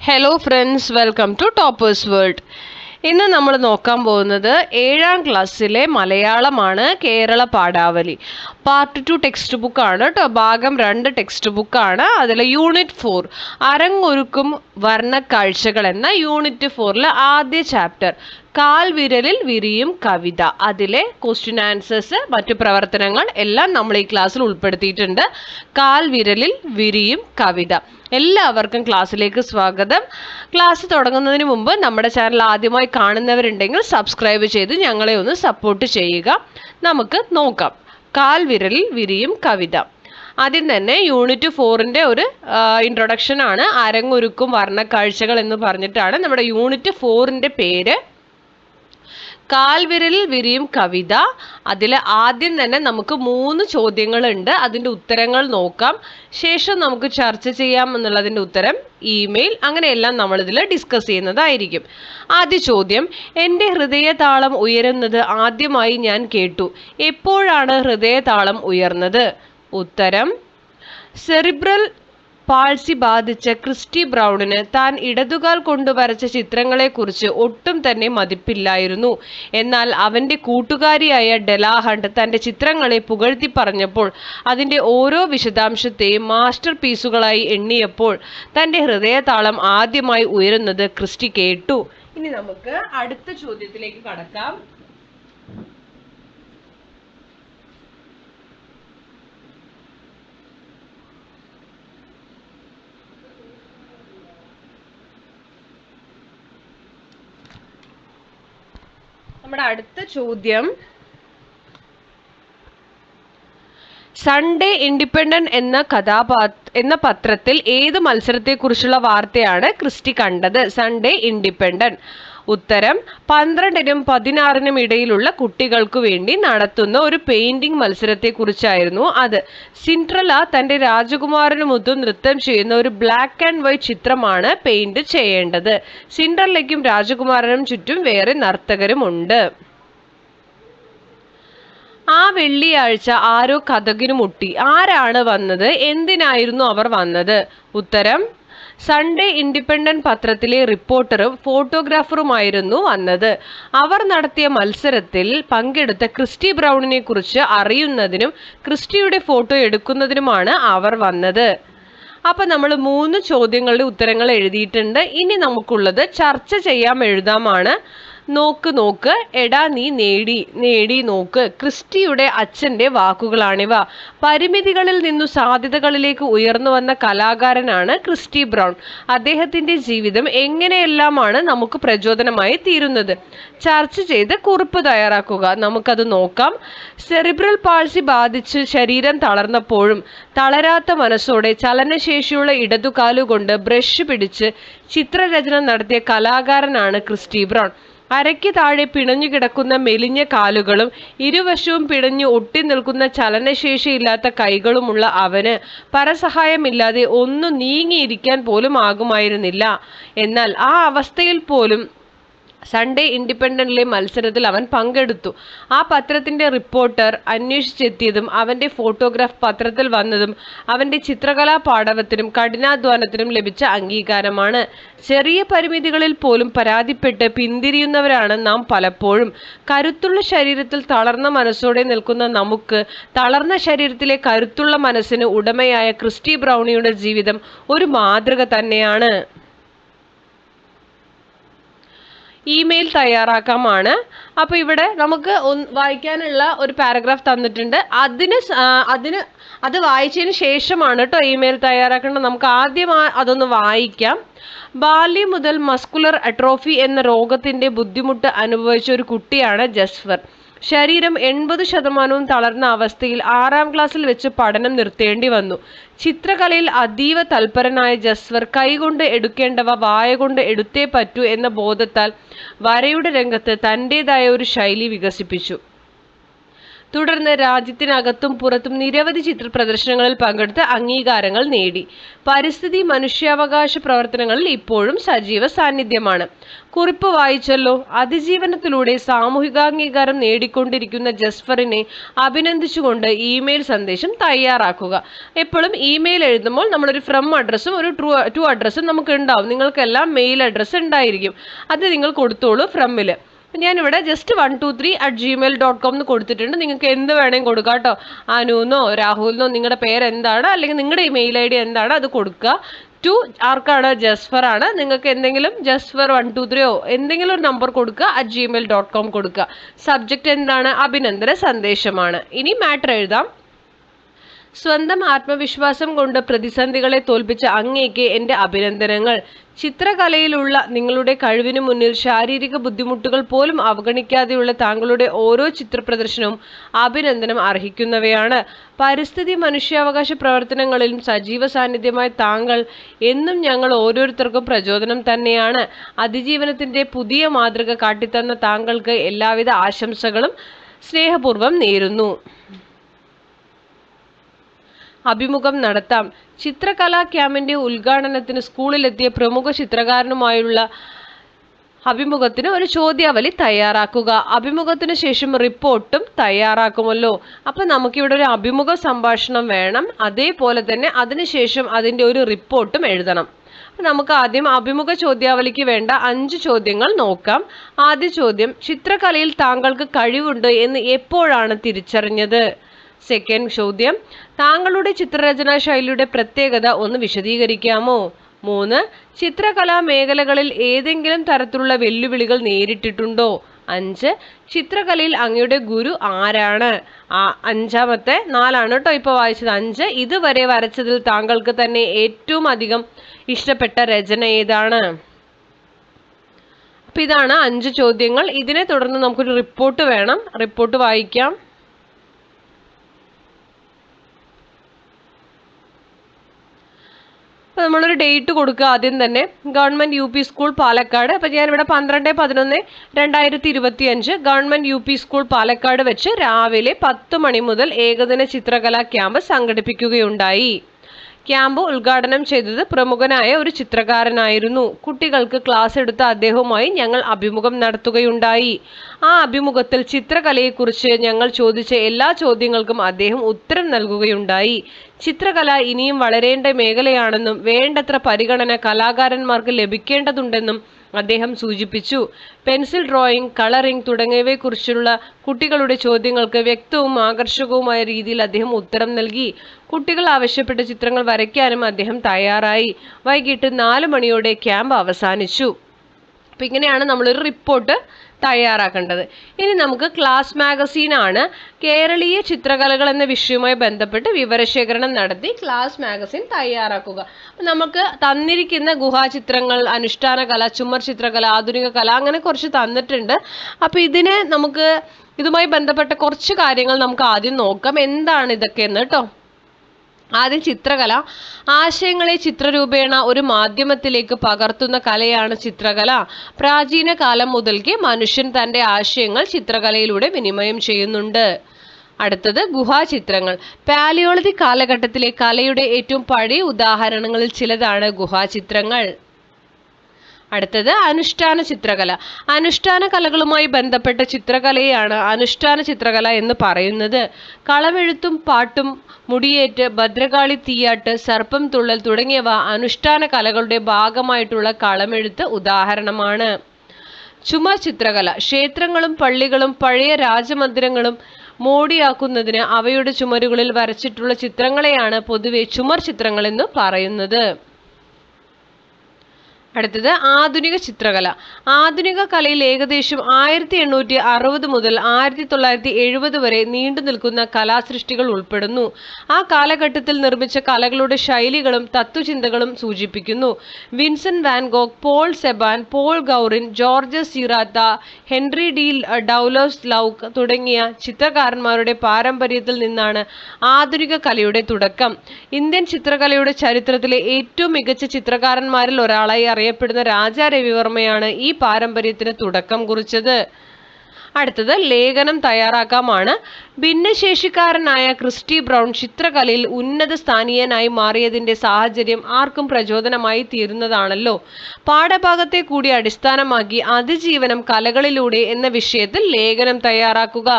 Hello friends welcome to toppers world ഇന്ന് നമ്മൾ നോക്കാൻ പോകുന്നത് ഏഴാം ക്ലാസ്സിലെ മലയാളമാണ് Kerala Padavali. Part two text ബുക്കാണ് കേട്ടോ ഭാഗം രണ്ട് ടെക്സ്റ്റ് ബുക്കാണ് അതിൽ യൂണിറ്റ് ഫോർ അരങ്ങൊരുക്കും വർണക്കാഴ്ചകൾ എന്ന യൂണിറ്റ് ഫോറിലെ ആദ്യ ചാപ്റ്റർ കാൽ വിരലിൽ വിരിയും കവിത. അതിലെ ക്വസ്റ്റ്യൻ ആൻസേഴ്സ് മറ്റു പ്രവർത്തനങ്ങൾ എല്ലാം നമ്മൾ ഈ ക്ലാസ്സിൽ ഉൾപ്പെടുത്തിയിട്ടുണ്ട്. കാൽ വിരലിൽ വിരിയും കവിത. എല്ലാവർക്കും ക്ലാസ്സിലേക്ക് സ്വാഗതം. ക്ലാസ് തുടങ്ങുന്നതിന് മുമ്പ് നമ്മുടെ ചാനൽ ആദ്യമായി കാണുന്നവരുണ്ടെങ്കിൽ സബ്സ്ക്രൈബ് ചെയ്ത് ഞങ്ങളെ ഒന്ന് സപ്പോർട്ട് ചെയ്യുക. നമുക്ക് നോക്കാം. കാൽ വിരലിൽ വിരിയും കവിത. ആദ്യം തന്നെ യൂണിറ്റ് ഫോറിന്റെ ഒരു ഇൻട്രൊഡക്ഷൻ ആണ്. അരങ്ങൊരുക്കും വർണക്കാഴ്ചകൾ എന്ന് പറഞ്ഞിട്ടാണ് നമ്മുടെ യൂണിറ്റ് ഫോറിന്റെ പേര് കാൽവിരലിൽ വിരിയും കവിത. അതിൽ ആദ്യം തന്നെ നമുക്ക് മൂന്ന് ചോദ്യങ്ങളുണ്ട്. അതിന്റെ ഉത്തരങ്ങൾ നോക്കാം. ശേഷം നമുക്ക് ചർച്ച ചെയ്യാം എന്നുള്ളതിന്റെ ഉത്തരം ഇമെയിൽ. അങ്ങനെയെല്ലാം നമ്മളിതിൽ ഡിസ്കസ് ചെയ്യുന്നതായിരിക്കും. ആദ്യ ചോദ്യം എന്റെ ഹൃദയതാളം ഉയരുന്നത് ആദ്യമായി ഞാൻ കേട്ടു. എപ്പോഴാണ് ഹൃദയതാളം ഉയർന്നത്? ഉത്തരം സെറിബ്രൽ പാൾസി ബാധിച്ച ക്രിസ്റ്റി ബ്രൗണിന് താൻ ഇടതുകാൽ കൊണ്ട് വരച്ച ചിത്രങ്ങളെക്കുറിച്ച് ഒട്ടും തന്നെ മതിപ്പില്ലായിരുന്നു. എന്നാൽ അവന്റെ കൂട്ടുകാരിയായ ഡെലാഹണ്ട് തന്റെ ചിത്രങ്ങളെ പുകഴ്ത്തി പറഞ്ഞപ്പോൾ അതിന്റെ ഓരോ വിശദാംശത്തെയും മാസ്റ്റർ പീസുകളായി എണ്ണിയപ്പോൾ തന്റെ ഹൃദയതാളം ആദ്യമായി ഉയരുന്നത് ക്രിസ്റ്റി കേട്ടു. ഇനി നമുക്ക് അടുത്ത ചോദ്യത്തിലേക്ക് കടക്കാം. നമ്മുടെ അടുത്ത ചോദ്യം. സൺഡേ ഇൻഡിപെൻഡന്റ് എന്ന കഥാപാ എന്ന പത്രത്തിൽ ഏത് മത്സരത്തെക്കുറിച്ചുള്ള വാർത്തയാണ് ക്രിസ്റ്റി കണ്ടത്? സൺഡേ ഇൻഡിപെൻഡന്റ് ഉത്തരം പന്ത്രണ്ടിനും പതിനാറിനും ഇടയിലുള്ള കുട്ടികൾക്കു വേണ്ടി നടത്തുന്ന ഒരു പെയിന്റിംഗ് മത്സരത്തെക്കുറിച്ചായിരുന്നു അത്. സിൻട്രല തന്റെ രാജകുമാരനുമൊത്തും നൃത്തം ചെയ്യുന്ന ഒരു ബ്ലാക്ക് ആൻഡ് വൈറ്റ് ചിത്രമാണ് പെയിന്റ് ചെയ്യേണ്ടത്. സിൻട്രലയ്ക്കും രാജകുമാരനും ചുറ്റും വേറെ നർത്തകരുമുണ്ട്. ആ വെള്ളിയാഴ്ച ആരോ കഥകിനു മുട്ടി. ആരാണ് വന്നത്? എന്തിനായിരുന്നു അവർ വന്നത്? ഉത്തരം സൺഡേ ഇൻഡിപെൻഡന്റ് പത്രത്തിലെ റിപ്പോർട്ടറും ഫോട്ടോഗ്രാഫറുമായിരുന്നു വന്നത്. അവർ നടത്തിയ മത്സരത്തിൽ പങ്കെടുത്ത ക്രിസ്റ്റി ബ്രൗണിനെ കുറിച്ച് അറിയുന്നതിനും ക്രിസ്റ്റിയുടെ ഫോട്ടോ എടുക്കുന്നതിനുമാണ് അവർ വന്നത്. അപ്പൊ നമ്മൾ മൂന്ന് ചോദ്യങ്ങളുടെ ഉത്തരങ്ങൾ എഴുതിയിട്ടുണ്ട്. ഇനി നമുക്കുള്ളത് ചർച്ച ചെയ്യാം എഴുതാമാണ് നോക്ക് നോക്ക് എടാ നീ നേടി നേടി നോക്ക്. ക്രിസ്റ്റിയുടെ അച്ഛന്റെ വാക്കുകളാണിവ. പരിമിതികളിൽ നിന്നു സാധ്യതകളിലേക്ക് ഉയർന്നു വന്ന കലാകാരനാണ് ക്രിസ്റ്റി ബ്രൗൺ. അദ്ദേഹത്തിന്റെ ജീവിതം എങ്ങനെയെല്ലാമാണ് നമുക്ക് പ്രചോദനമായി തീരുന്നത്? ചർച്ച ചെയ്ത് കുറിപ്പ് തയ്യാറാക്കുക. നമുക്കത് നോക്കാം. സെറിബ്രൽ പാൾസി ബാധിച്ച് ശരീരം തളർന്നപ്പോഴും തളരാത്ത മനസ്സോടെ ചലനശേഷിയുള്ള ഇടതുകാലുകൊണ്ട് ബ്രഷ് പിടിച്ച് ചിത്രരചന നടത്തിയ കലാകാരനാണ് ക്രിസ്റ്റി ബ്രൗൺ. അരയ്ക്ക് താഴെ പിണഞ്ഞു കിടക്കുന്ന മെലിഞ്ഞ കാലുകളും ഇരുവശവും പിണഞ്ഞു ഒട്ടി നിൽക്കുന്ന ചലനശേഷിയില്ലാത്ത കൈകളുമുള്ള അവന് പരസഹായമില്ലാതെ ഒന്ന് നീങ്ങിയിരിക്കാൻ പോലും ആകുമായിരുന്നില്ല. എന്നാൽ ആ അവസ്ഥയിൽ പോലും സൺഡേ ഇൻഡിപെൻഡന്റിലെ മത്സരത്തിൽ അവൻ പങ്കെടുത്തു. ആ പത്രത്തിന്റെ റിപ്പോർട്ടർ അന്വേഷിച്ചെത്തിയതും അവന്റെ ഫോട്ടോഗ്രാഫ് പത്രത്തിൽ വന്നതും അവന്റെ ചിത്രകലാ പാടവത്തിനും കഠിനാധ്വാനത്തിനും ലഭിച്ച അംഗീകാരമാണ്. ചെറിയ പരിമിതികളിൽ പോലും പരാതിപ്പെട്ട് പിന്തിരിയുന്നവരാണ് നാം പലപ്പോഴും. കരുത്തുള്ള ശരീരത്തിൽ തളർന്ന മനസ്സോടെ നിൽക്കുന്ന നമുക്ക് തളർന്ന ശരീരത്തിലെ കരുത്തുള്ള മനസ്സിന് ഉടമയായ ക്രിസ്റ്റി ബ്രൗണിയുടെ ജീവിതം ഒരു മാതൃക തന്നെയാണ്. ഇമെയിൽ തയ്യാറാക്കാമാണ്. അപ്പോൾ ഇവിടെ നമുക്ക് വായിക്കാനുള്ള ഒരു പാരഗ്രാഫ് തന്നിട്ടുണ്ട്. അതിന് അതിന് അത് വായിച്ചതിന് ശേഷമാണ് കേട്ടോ ഇമെയിൽ തയ്യാറാക്കേണ്ടത്. നമുക്ക് ആദ്യം അതൊന്ന് വായിക്കാം. ബാല്യം മുതൽ മസ്കുലർ അട്രോഫി എന്ന രോഗത്തിന്റെ ബുദ്ധിമുട്ട് അനുഭവിച്ച ഒരു കുട്ടിയാണ് ജസ്ഫർ ശരീരം എൺപത് ശതമാനവും തളർന്ന അവസ്ഥയിൽ ആറാം ക്ലാസ്സിൽ വെച്ച് പഠനം നിർത്തേണ്ടി വന്നു. ചിത്രകലയിൽ അതീവ തൽപരനായ ജസ്വർ കൈകൊണ്ട് എടുക്കേണ്ടവ വായ കൊണ്ട് എടുത്തേ പറ്റൂ എന്ന ബോധത്താൽ വരയുടെ രംഗത്ത് തന്റെതായ ഒരു ശൈലി വികസിപ്പിച്ചു. തുടർന്ന് രാജ്യത്തിനകത്തും പുറത്തും നിരവധി ചിത്ര പ്രദർശനങ്ങളിൽ പങ്കെടുത്ത് അംഗീകാരങ്ങൾ നേടി. പരിസ്ഥിതി മനുഷ്യാവകാശ പ്രവർത്തനങ്ങളിൽ ഇപ്പോഴും സജീവ സാന്നിധ്യമാണ്. കുറിപ്പ് വായിച്ചല്ലോ അതിജീവനത്തിലൂടെ സാമൂഹികാംഗീകാരം നേടിക്കൊണ്ടിരിക്കുന്ന ജസ്ഫറിനെ അഭിനന്ദിച്ചുകൊണ്ട് ഇമെയിൽ സന്ദേശം തയ്യാറാക്കുക. എപ്പോഴും ഇമെയിൽ എഴുതുമ്പോൾ നമ്മളൊരു ഫ്രം അഡ്രസ്സും ഒരു ട്രൂ ടു അഡ്രസ്സും നമുക്ക് ഉണ്ടാവും. നിങ്ങൾക്കെല്ലാം മെയിൽ അഡ്രസ്സ് ഉണ്ടായിരിക്കും. അത് നിങ്ങൾ കൊടുത്തോളൂ ഫ്രമ്മിൽ ഞാനിവിടെ just one two three at Gmail dot com എന്ന് കൊടുത്തിട്ടുണ്ട്. നിങ്ങൾക്ക് എന്ത് വേണമെങ്കിൽ കൊടുക്കാം കേട്ടോ. അനുന്നോ രാഹുലിനോ നിങ്ങളുടെ പേര് എന്താണ് അല്ലെങ്കിൽ നിങ്ങളുടെ ഇമെയിൽ ഐ ഡി എന്താണ്? അത് കൊടുക്കുക. ടു ആർക്കാണ്? ജസ്ഫർ ആണ്. നിങ്ങൾക്ക് എന്തെങ്കിലും ജസ്ഫർ വൺ ടു ത്രീയോ എന്തെങ്കിലും ഒരു നമ്പർ കൊടുക്കുക അറ്റ് ജിമെയിൽ ഡോട്ട് കോം കൊടുക്കുക. സബ്ജക്റ്റ് എന്താണ്? അഭിനന്ദന സന്ദേശമാണ്. ഇനി മാറ്റർ എഴുതാം. സ്വന്തം ആത്മവിശ്വാസം കൊണ്ട് പ്രതിസന്ധികളെ തോൽപ്പിച്ച അങ്ങേക്ക് എന്റെ അഭിനന്ദനങ്ങൾ. ചിത്രകലയിലുള്ള നിങ്ങളുടെ കഴിവിന് മുന്നിൽ ശാരീരിക ബുദ്ധിമുട്ടുകൾ പോലും അവഗണിക്കാതെയുള്ള താങ്കളുടെ ഓരോ ചിത്രപ്രദർശനവും അഭിനന്ദനം അർഹിക്കുന്നവയാണ്. പരിസ്ഥിതി മനുഷ്യാവകാശ പ്രവർത്തനങ്ങളിലും സജീവ സാന്നിധ്യമായ താങ്കൾ എന്നും ഞങ്ങൾ ഓരോരുത്തർക്കും പ്രചോദനം തന്നെയാണ്. അതിജീവനത്തിന്റെ പുതിയ മാതൃക കാട്ടിത്തന്ന താങ്കൾക്ക് എല്ലാവിധ ആശംസകളും സ്നേഹപൂർവം നേരുന്നു. അഭിമുഖം നടത്താം. ചിത്രകലാ ക്യാമ്പിന്റെ ഉദ്ഘാടനത്തിന് സ്കൂളിലെത്തിയ പ്രമുഖ ചിത്രകാരനുമായുള്ള അഭിമുഖത്തിന് ഒരു ചോദ്യാവലി തയ്യാറാക്കുക. അഭിമുഖത്തിന് ശേഷം റിപ്പോർട്ടും തയ്യാറാക്കുമല്ലോ. അപ്പം നമുക്കിവിടെ ഒരു അഭിമുഖ സംഭാഷണം വേണം. അതേപോലെ തന്നെ അതിനുശേഷം അതിന്റെ ഒരു റിപ്പോർട്ടും എഴുതണം. നമുക്ക് ആദ്യം അഭിമുഖ ചോദ്യാവലിക്ക് വേണ്ട അഞ്ച് ചോദ്യങ്ങൾ നോക്കാം. ആദ്യ ചോദ്യം ചിത്രകലയിൽ താങ്കൾക്ക് കഴിവുണ്ട് എന്ന് എപ്പോഴാണ് തിരിച്ചറിഞ്ഞത്? സെക്കൻഡ് ചോദ്യം. താങ്കളുടെ ചിത്രരചനാ ശൈലിയുടെ പ്രത്യേകത ഒന്ന് വിശദീകരിക്കാമോ? മൂന്ന് ചിത്രകലാ മേഖലകളിൽ ഏതെങ്കിലും തരത്തിലുള്ള വെല്ലുവിളികൾ നേരിട്ടിട്ടുണ്ടോ? അഞ്ച് ചിത്രകലയിൽ അങ്ങയുടെ ഗുരു ആരാണ്? അഞ്ചാമത്തെ നാലാണ് കേട്ടോ ഇപ്പോൾ വായിച്ചത്. അഞ്ച് ഇതുവരെ വരച്ചതിൽ താങ്കൾക്ക് തന്നെ ഏറ്റവും അധികം ഇഷ്ടപ്പെട്ട രചന ഏതാണ്? അപ്പം ഇതാണ് അഞ്ച് ചോദ്യങ്ങൾ. ഇതിനെ തുടർന്ന് നമുക്കൊരു റിപ്പോർട്ട് വേണം. റിപ്പോർട്ട് വായിക്കാം. അപ്പോൾ നമ്മളൊരു ഡേറ്റ് കൊടുക്കുക ആദ്യം തന്നെ. Government U P school Palakkad. അപ്പോൾ ഞാനിവിടെ പന്ത്രണ്ട് പതിനൊന്ന് രണ്ടായിരത്തി ഇരുപത്തി അഞ്ച് government U P school Palakkad വെച്ച് രാവിലെ പത്ത് മണി മുതൽ ഏകദിന ചിത്രകലാ ക്യാമ്പ് സംഘടിപ്പിക്കുകയുണ്ടായി. ക്യാമ്പ് ഉദ്ഘാടനം ചെയ്തത് പ്രമുഖനായ ഒരു ചിത്രകാരനായിരുന്നു. കുട്ടികൾക്ക് ക്ലാസ് എടുത്ത അദ്ദേഹവുമായി ഞങ്ങൾ അഭിമുഖം നടത്തുകയുണ്ടായി. ആ അഭിമുഖത്തിൽ ചിത്രകലയെക്കുറിച്ച് ഞങ്ങൾ ചോദിച്ച എല്ലാ ചോദ്യങ്ങൾക്കും അദ്ദേഹം ഉത്തരം നൽകുകയുണ്ടായി. ചിത്രകല ഇനിയും വളരേണ്ട മേഖലയാണെന്നും വേണ്ടത്ര പരിഗണന കലാകാരന്മാർക്ക് ലഭിക്കേണ്ടതുണ്ടെന്നും അദ്ദേഹം സൂചിപ്പിച്ചു. പെൻസിൽ ഡ്രോയിങ് കളറിംഗ് തുടങ്ങിയവയെക്കുറിച്ചുള്ള കുട്ടികളുടെ ചോദ്യങ്ങൾക്ക് വ്യക്തവും ആകർഷകവുമായ രീതിയിൽ അദ്ദേഹം ഉത്തരം നൽകി. കുട്ടികൾ ആവശ്യപ്പെട്ട ചിത്രങ്ങൾ വരയ്ക്കാനും അദ്ദേഹം തയ്യാറായി. വൈകിട്ട് നാല് മണിയോടെ ക്യാമ്പ് അവസാനിച്ചു. അപ്പം ഇങ്ങനെയാണ് നമ്മളൊരു റിപ്പോർട്ട് തയ്യാറാക്കേണ്ടത്. ഇനി നമുക്ക് ക്ലാസ് മാഗസീനാണ് കേരളീയ ചിത്രകലകൾ എന്ന വിഷയവുമായി ബന്ധപ്പെട്ട് വിവരശേഖരണം നടത്തി ക്ലാസ് മാഗസിൻ തയ്യാറാക്കുക. നമുക്ക് തന്നിരിക്കുന്ന ഗുഹാചിത്രങ്ങൾ അനുഷ്ഠാന കല ചുമർ ചിത്രകല ആധുനിക കല അങ്ങനെ കുറച്ച് തന്നിട്ടുണ്ട്. അപ്പോൾ ഇതിനെ നമുക്ക് ഇതുമായി ബന്ധപ്പെട്ട കുറച്ച് കാര്യങ്ങൾ നമുക്ക് ആദ്യം നോക്കാം. എന്താണ് ഇതൊക്കെ എന്ന് കേട്ടോ. ആദ്യം ചിത്രകല. ആശയങ്ങളെ ചിത്രരൂപേണ ഒരു മാധ്യമത്തിലേക്ക് പകർത്തുന്ന കലയാണ് ചിത്രകല. പ്രാചീന കാലം മുതൽക്കേ മനുഷ്യൻ തന്റെ ആശയങ്ങൾ ചിത്രകലയിലൂടെ വിനിമയം ചെയ്യുന്നുണ്ട്. അടുത്തത് ഗുഹാചിത്രങ്ങൾ പാലിയോളജി കാലഘട്ടത്തിലെ കലയുടെ ഏറ്റവും പഴയ ഉദാഹരണങ്ങളിൽ ചിലതാണ് ഗുഹാചിത്രങ്ങൾ അടുത്തത് അനുഷ്ഠാന ചിത്രകല. അനുഷ്ഠാന കലകളുമായി ബന്ധപ്പെട്ട ചിത്രകലയാണ് അനുഷ്ഠാന ചിത്രകല എന്ന് പറയുന്നത്. കളമെഴുത്തും പാട്ടും മുടിയേറ്റ് ഭദ്രകാളി തീയാട്ട് സർപ്പം തുള്ളൽ തുടങ്ങിയവ അനുഷ്ഠാന കലകളുടെ ഭാഗമായിട്ടുള്ള കളമെഴുത്ത് ഉദാഹരണമാണ്. ചുമർ ചിത്രകല. ക്ഷേത്രങ്ങളും പള്ളികളും പഴയ രാജമന്ദിരങ്ങളും മോടിയാക്കുന്നതിന് അവയുടെ ചുമരുകളിൽ വരച്ചിട്ടുള്ള ചിത്രങ്ങളെയാണ് പൊതുവെ ചുമർ ചിത്രങ്ങൾ എന്ന് പറയുന്നത്. അടുത്തത് ആധുനിക ചിത്രകല. ആധുനിക കലയിൽ ഏകദേശം ആയിരത്തി എണ്ണൂറ്റി അറുപത് മുതൽ ആയിരത്തി തൊള്ളായിരത്തി എഴുപത് വരെ നീണ്ടു നിൽക്കുന്ന കലാസൃഷ്ടികൾ ഉൾപ്പെടുന്നു. ആ കാലഘട്ടത്തിൽ നിർമ്മിച്ച കലകളുടെ ശൈലികളും തത്വചിന്തകളും സൂചിപ്പിക്കുന്നു. Vincent van Gogh Paul Cezanne Paul Gauguin George Seurat Henri de Toulouse Lautrec തുടങ്ങിയ ചിത്രകാരന്മാരുടെ പാരമ്പര്യത്തിൽ നിന്നാണ് ആധുനിക കലയുടെ തുടക്കം. ഇന്ത്യൻ ചിത്രകലയുടെ ചരിത്രത്തിലെ ഏറ്റവും മികച്ച ചിത്രകാരന്മാരിൽ ഒരാളായി അറിയപ്പെടുന്ന രാജാ രവിവർമ്മയാണ് ഈ പാരമ്പര്യത്തിന് തുടക്കം കുറിച്ചത്. അടുത്തത് ലേഖനം തയ്യാറാക്കാമാണ്. ഭിന്നശേഷിക്കാരനായ ക്രിസ്റ്റി ബ്രൗൺ ചിത്രകലയിൽ ഉന്നത സ്ഥാനീയനായി മാറിയതിന്റെ സാഹചര്യം ആർക്കും പ്രചോദനമായി തീരുന്നതാണല്ലോ. പാഠഭാഗത്തെ കൂടി അടിസ്ഥാനമാക്കി അതിജീവനം കലകളിലൂടെ എന്ന വിഷയത്തിൽ ലേഖനം തയ്യാറാക്കുക.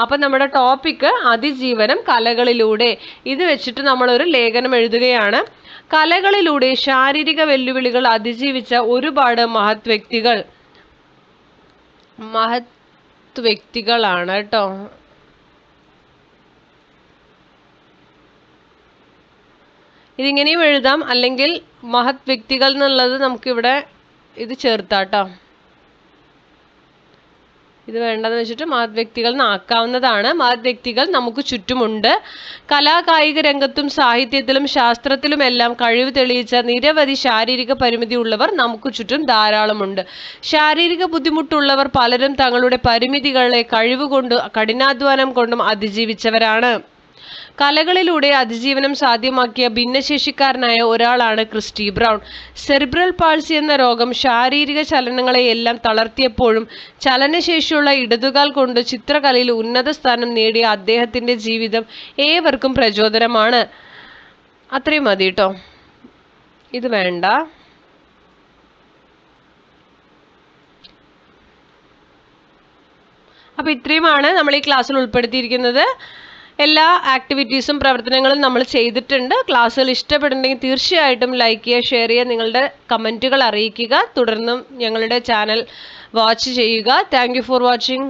അപ്പൊ നമ്മുടെ ടോപ്പിക്ക് അതിജീവനം കലകളിലൂടെ. ഇത് വെച്ചിട്ട് നമ്മൾ ഒരു ലേഖനം എഴുതുകയാണ്. കലകളിലൂടെ ശാരീരിക വെല്ലുവിളികൾ അതിജീവിച്ച ഒരുപാട് മഹത് വ്യക്തികൾ മഹത് വ്യക്തികളാണ് കേട്ടോ. ഇതിങ്ങനെയും എഴുതാം. അല്ലെങ്കിൽ മഹത് വ്യക്തികൾ എന്നുള്ളത് നമുക്കിവിടെ ഇത് ചേർത്താട്ടോ. ഇത് വേണ്ടെന്ന് വെച്ചിട്ട് മഹത് വ്യക്തികൾ ആക്കാവുന്നതാണ് മഹത് വ്യക്തികൾ നമുക്ക് ചുറ്റുമുണ്ട്. കലാകായിക രംഗത്തും സാഹിത്യത്തിലും ശാസ്ത്രത്തിലും എല്ലാം കഴിവ് തെളിയിച്ച നിരവധി ശാരീരിക പരിമിതി ഉള്ളവർ നമുക്ക് ചുറ്റും ധാരാളമുണ്ട്. ശാരീരിക ബുദ്ധിമുട്ടുള്ളവർ പലരും തങ്ങളുടെ പരിമിതികളെ കഴിവുകൊണ്ട് കഠിനാധ്വാനം കൊണ്ടും അതിജീവിച്ചവരാണ്. കലകളിലൂടെ അതിജീവനം സാധ്യമാക്കിയ ഭിന്നശേഷിക്കാരനായ ഒരാളാണ് ക്രിസ്റ്റി ബ്രൗൺ. സെറിബ്രൽ പാൾസി എന്ന രോഗം ശാരീരിക ചലനങ്ങളെയെല്ലാം തളർത്തിയപ്പോഴും ചലനശേഷിയുള്ള ഇടതുകാൽ കൊണ്ട് ചിത്രകലയിൽ ഉന്നത സ്ഥാനം നേടിയ അദ്ദേഹത്തിന്റെ ജീവിതം ഏവർക്കും പ്രചോദനമാണ്. അത്രയും മതി കേട്ടോ. ഇത് വേണ്ട. അപ്പോൾ ഇത്രയുമാണ് നമ്മൾ ഈ ക്ലാസ്സിൽ ഉൾപ്പെടുത്തിയിരിക്കുന്നത്. എല്ലാ ആക്ടിവിറ്റീസും പ്രവർത്തനങ്ങളും നമ്മൾ ചെയ്തിട്ടുണ്ട്. ക്ലാസ്സുകൾ ഇഷ്ടപ്പെടുന്നുണ്ടെങ്കിൽ തീർച്ചയായിട്ടും ലൈക്ക് ചെയ്യുക ഷെയർ ചെയ്യുക നിങ്ങളുടെ കമന്റുകൾ അറിയിക്കുക. തുടർന്നും ഞങ്ങളുടെ ചാനൽ വാച്ച് ചെയ്യുക. Thank for watching